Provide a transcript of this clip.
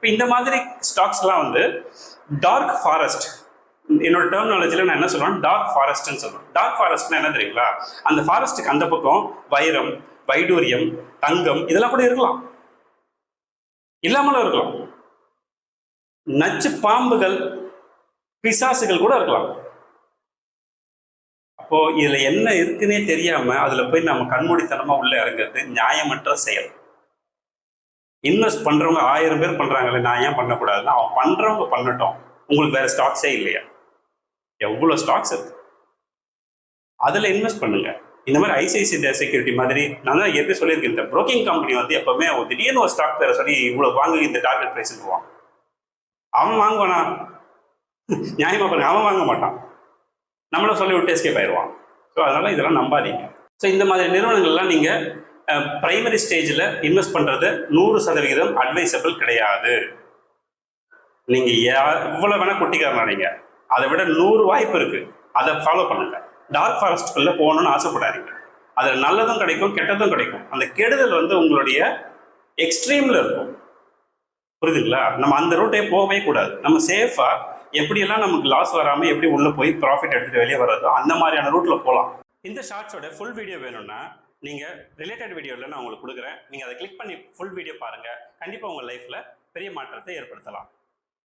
இப்போ இந்த மாதிரி ஸ்டாக்ஸ்லாம் வந்து டார்க் ஃபாரஸ்ட் என்னோட டெர்மினாலஜியில் நான் என்ன சொல்லுவேன் டார்க் ஃபாரஸ்ட்னு சொல்லுவேன் டார்க் ஃபாரஸ்ட்னா என்ன தெரியுங்களா? அந்த ஃபாரஸ்ட்டுக்கு அந்த பக்கம் வைரம் வைடூரியம் தங்கம் இதெல்லாம் கூட இருக்கலாம். இல்லாமலும் இருக்கலாம். நச்சு பாம்புகள் பிசாசுகள் கூட இருக்கலாம். அப்போ இதுல என்ன இருக்குன்னே தெரியாம அதுல போய் நம்ம கண்மூடித்தனமா உள்ள இறங்குறது நியாயமற்ற செயல். இன்வெஸ்ட் பண்றவங்க ஆயிரம் பேர் பண்ணுறாங்களே நான் ஏன் பண்ணக்கூடாதுன்னா அவன் பண்றவங்க பண்ணட்டும். உங்களுக்கு வேற ஸ்டாக்ஸே இல்லையா? எவ்வளவு ஸ்டாக்ஸ் இருக்கு? அதுல இன்வெஸ்ட் பண்ணுங்க. இந்த மாதிரி ஐசிஐசிஐ செக்யூரிட்டி மாதிரி நான் தான் எப்படி சொல்லியிருக்கேன் இந்த ப்ரோக்கிங் கம்பெனி வந்து எப்பவுமே திடீர்னு ஒரு ஸ்டாக் பேர சொல்லி இவ்வளவு வாங்கு இந்த டார்கெட் பிரைஸ் போவான். அவன் வாங்குவானா? நியாயமா பாருங்க அவன் வாங்க மாட்டான். நம்மள சொல்லி விட்டு எஸ்கேப் ஆயிடுவான். ஸோ அதனால இதெல்லாம் நம்பாதீங்க. ஸோ இந்த மாதிரி நிறுவனங்கள்லாம் நீங்கள் பிரைமரி ஸ்டேஜில் இன்வெஸ்ட் பண்ணுறது நூறு சதவிகிதம் அட்வைசபிள் கிடையாது. நீங்கள் எவ்வளோ வேணால் வேணா கொட்டிக்காரனா அதை விட நூறு வாய்ப்பு இருக்குது அதை ஃபாலோ பண்ணுங்க. டார்க் ஃபாரஸ்ட்டுக்குள்ளே போகணும்னு ஆசைப்படாதீங்க. அதில் நல்லதும் கிடைக்கும் கெட்டதும் கிடைக்கும். அந்த கெடுதல் வந்து உங்களுடைய எக்ஸ்ட்ரீமில் இருக்கும். புரியுதுங்களா? நம்ம அந்த ரூட்டே போகவே கூடாது. நம்ம சேஃபாக எப்படியெல்லாம் நமக்கு லாஸ் வராமல் எப்படி உள்ளே போய் ப்ராஃபிட் எடுத்துகிட்டு வெளியே வர்றதோ அந்த மாதிரியான ரூட்டில் போகலாம் இந்த ஷார்ட்ஸோட ஃபுல் வீடியோ வேணும்னா நீங்கள் ரிலேட்டட் வீடியோவில் நான் உங்களுக்கு கொடுக்குறேன். நீங்கள் அதை கிளிக் பண்ணி ஃபுல் வீடியோ பாருங்கள் கண்டிப்பாக உங்கள் லைஃப்பில் பெரிய மாற்றத்தை ஏற்படுத்தலாம்.